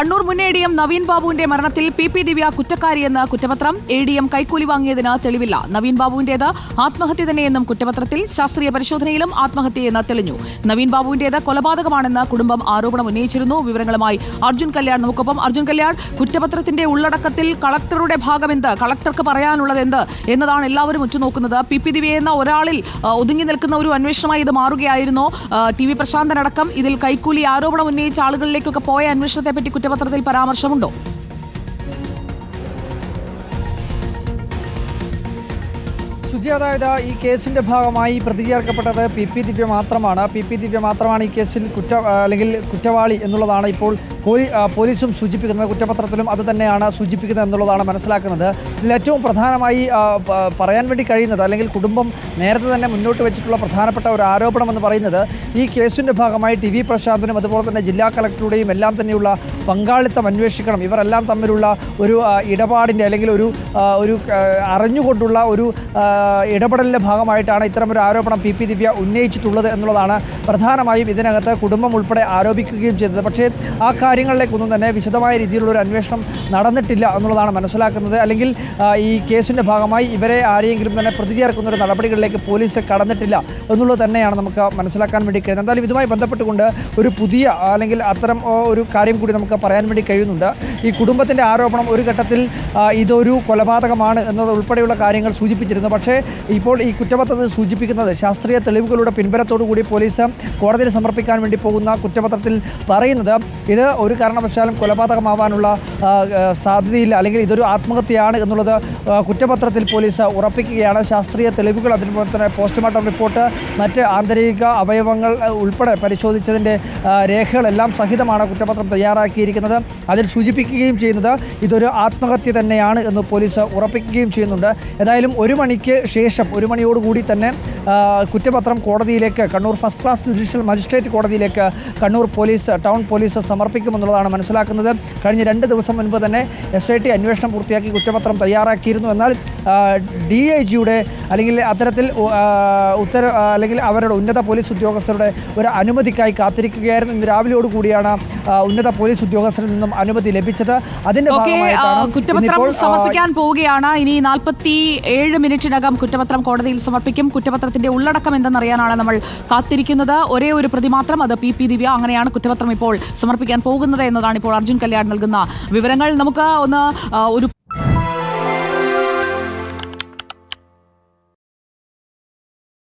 കണ്ണൂർ മുൻ A D M Naveen ബാബുവിന്റെ മരണത്തിൽ പി പി ദിവ്യ കുറ്റക്കാരിയെന്ന് കുറ്റപത്രം എ ഡി എം കൈക്കൂലി വാങ്ങിയതിന് തെളിവില്ല. നവീൻ ബാബുവിന്റേത് ആത്മഹത്യ തന്നെയെന്നും കുറ്റപത്രത്തിൽ ശാസ്ത്രീയ പരിശോധനയിലും ആത്മഹത്യയെന്ന് തെളിഞ്ഞു. നവീൻ ബാബുവിന്റേത് കൊലപാതകമാണെന്ന് കുടുംബം ആരോപണം ഉന്നയിച്ചിരുന്നു. വിവരങ്ങളുമായി അർജുൻ കല്യാൺ നമുക്കൊപ്പം. അർജുൻ കല്യാൺ കുറ്റപത്രത്തിന്റെ ഉള്ളടക്കത്തിൽ കളക്ടറുടെ ഭാഗമെന്ത്? കളക്ടർക്ക് പറയാനുള്ളത് എന്ത് എന്നതാണ് എല്ലാവരും ഉറ്റുനോക്കുന്നത്. പി പി ദിവ്യ എന്ന ഒരാളിൽ ഒതുങ്ങി നിൽക്കുന്ന ഒരു അന്വേഷണമായി ഇത് മാറുകയായിരുന്നു. ടി വി പ്രശാന്തനടക്കം ഇതിൽ കൈക്കൂലി ആരോപണം ഉന്നയിച്ച ആളുകളിലേക്കൊക്കെ പോയ അന്വേഷണത്തെ പറ്റി കുറ്റപത്രത്തിൽ പരാമർശമുണ്ടോ? ശുചി അതായത് ഈ കേസിന്റെ ഭാഗമായി പ്രതി ചേർക്കപ്പെട്ടത് പി പി ദിവ്യ മാത്രമാണ്. പി പി ദിവ്യ മാത്രമാണ് ഈ കേസിൽ കുറ്റ അല്ലെങ്കിൽ കുറ്റവാളി എന്നുള്ളതാണ് ഇപ്പോൾ പോലീസും സൂചിപ്പിക്കുന്നത് കുറ്റപത്രത്തിലും അത് തന്നെയാണ് സൂചിപ്പിക്കുന്നത് എന്നുള്ളതാണ് മനസ്സിലാക്കുന്നത്. ഇതിൽ ഏറ്റവും പ്രധാനമായി പറയാൻ വേണ്ടി കഴിയുന്നത് അല്ലെങ്കിൽ കുടുംബം നേരത്തെ തന്നെ മുന്നോട്ട് വെച്ചിട്ടുള്ള പ്രധാനപ്പെട്ട ഒരു ആരോപണം എന്ന് പറയുന്നത് ഈ കേസിന്റെ ഭാഗമായി ടി വി പ്രശാന്തിനും അതുപോലെ തന്നെ ജില്ലാ കളക്ടറുടെയും എല്ലാം തന്നെയുള്ള പങ്കാളിത്തം അന്വേഷിക്കണം. ഇവരെല്ലാം തമ്മിലുള്ള ഒരു ഇടപാടിന്റെ അല്ലെങ്കിൽ ഒരു ഒരു അറിഞ്ഞുകൊണ്ടുള്ള ഒരു ഇടപെടലിന്റെ ഭാഗമായിട്ടാണ് ഇത്തരമൊരു ആരോപണം പി പി ദിവ്യ ഉന്നയിച്ചിട്ടുള്ളത് എന്നുള്ളതാണ് പ്രധാനമായും ഇതിനകത്ത് കുടുംബം ഉൾപ്പെടെ ആരോപിക്കുകയും ചെയ്തത്. പക്ഷേ ആ കാര്യങ്ങളിലേക്കൊന്നും തന്നെ വിശദമായ രീതിയിലുള്ള ഒരു അന്വേഷണം നടന്നിട്ടില്ല എന്നുള്ളതാണ് മനസ്സിലാക്കുന്നത്. അല്ലെങ്കിൽ ഈ കേസിന്റെ ഭാഗമായി ഇവരെ ആരെയെങ്കിലും തന്നെ പ്രതി ചേർക്കുന്ന ഒരു നടപടികളിലേക്ക് പോലീസ് കടന്നിട്ടില്ല എന്നുള്ളത് തന്നെയാണ് നമുക്ക് മനസ്സിലാക്കാൻ വേണ്ടി കഴിയുന്നത്. എന്തായാലും ഇതുമായി ബന്ധപ്പെട്ടുകൊണ്ട് ഒരു പുതിയ അല്ലെങ്കിൽ അത്തരം ഒരു കാര്യം കൂടി നമുക്ക് പറയാൻ വേണ്ടി കഴിയുന്നുണ്ട്. ഈ കുടുംബത്തിന്റെ ആരോപണം ഒരു ഘട്ടത്തിൽ ഇതൊരു കൊലപാതകമാണ് എന്നത് ഉൾപ്പെടെയുള്ള കാര്യങ്ങൾ സൂചിപ്പിച്ചിരുന്നു. പക്ഷേ ഇപ്പോൾ ഈ കുറ്റപത്രത്തിൽ സൂചിപ്പിക്കുന്നത് ശാസ്ത്രീയ തെളിവുകളുടെ പിൻബലത്തോടു കൂടി പോലീസ് കോടതിയിൽ സമർപ്പിക്കാൻ വേണ്ടി പോകുന്ന കുറ്റപത്രത്തിൽ പറയുന്നത് ഇത് ഒരു കാരണവശാലും കൊലപാതകമാവാനുള്ള സാധ്യതയില്ല. അല്ലെങ്കിൽ ഇതൊരു ആത്മഹത്യയാണ് എന്നുള്ളത് കുറ്റപത്രത്തിൽ പോലീസ് ഉറപ്പിക്കുകയാണ്. ശാസ്ത്രീയ തെളിവുകൾ അതിനുപോലെ തന്നെ പോസ്റ്റ്മോർട്ടം റിപ്പോർട്ട് മറ്റ് ആന്തരിക അവയവങ്ങൾ ഉൾപ്പെടെ പരിശോധിച്ചതിന്റെ രേഖകളെല്ലാം സഹിതമാണ് കുറ്റപത്രം തയ്യാറാക്കിയിരിക്കുന്നത്. അതിൽ സൂചിപ്പിക്കുകയും ചെയ്യുന്നത് ഇതൊരു ആത്മഹത്യ തന്നെയാണ് എന്ന് പോലീസ് ഉറപ്പിക്കുകയും ചെയ്യുന്നുണ്ട്. ഏതായാലും ഒരു മണിക്ക് ശേഷം ഒരു മണിയോടുകൂടി തന്നെ കുറ്റപത്രം കോടതിയിലേക്ക് Kannur first class judicial magistrate കോടതിയിലേക്ക് കണ്ണൂർ പോലീസ് ടൗൺ പോലീസ് സമർപ്പിക്കുമെന്നുള്ളതാണ് മനസ്സിലാക്കുന്നത്. കഴിഞ്ഞ രണ്ട് ദിവസം മുൻപ് തന്നെ എസ് ഐ ടി അന്വേഷണം പൂർത്തിയാക്കി കുറ്റപത്രം തയ്യാറാക്കിയിരുന്നു. എന്നാൽ ഡി ഐ ജിയുടെ അല്ലെങ്കിൽ അത്തരത്തിൽ ഉത്തര അല്ലെങ്കിൽ അവരുടെ ഉന്നത പോലീസ് ഉദ്യോഗസ്ഥരുടെ ഒരു അനുമതിക്കായി കാത്തിരിക്കുകയായിരുന്നു. ഇന്ന് രാവിലെയോടുകൂടിയാണ് ഉന്നത പോലീസ് ഉദ്യോഗസ്ഥരിൽ നിന്നും അനുമതി ലഭിച്ചത്. അതിന്റെ കുറ്റപത്രം സമർപ്പിക്കാൻ പോവുകയാണ്. ഇനി നാൽപ്പത്തി ഏഴ് മിനിറ്റിനകം കുറ്റപത്രം കോടതിയിൽ സമർപ്പിക്കും. കുറ്റപത്രത്തിന്റെ ഉള്ളടക്കം എന്തെന്നറിയാനാണ് നമ്മൾ കാത്തിരിക്കുന്നത്. ഒരേ ഒരു പ്രതി മാത്രം അത് പി പി ദിവ്യ. അങ്ങനെയാണ് കുറ്റപത്രം ഇപ്പോൾ സമർപ്പിക്കാൻ പോകുന്നത്. എന്നതാണ് ഇപ്പോൾ അർജുൻ കല്യാൺ നൽകുന്ന വിവരങ്ങൾ. നമുക്ക് ഒന്ന് ഒരു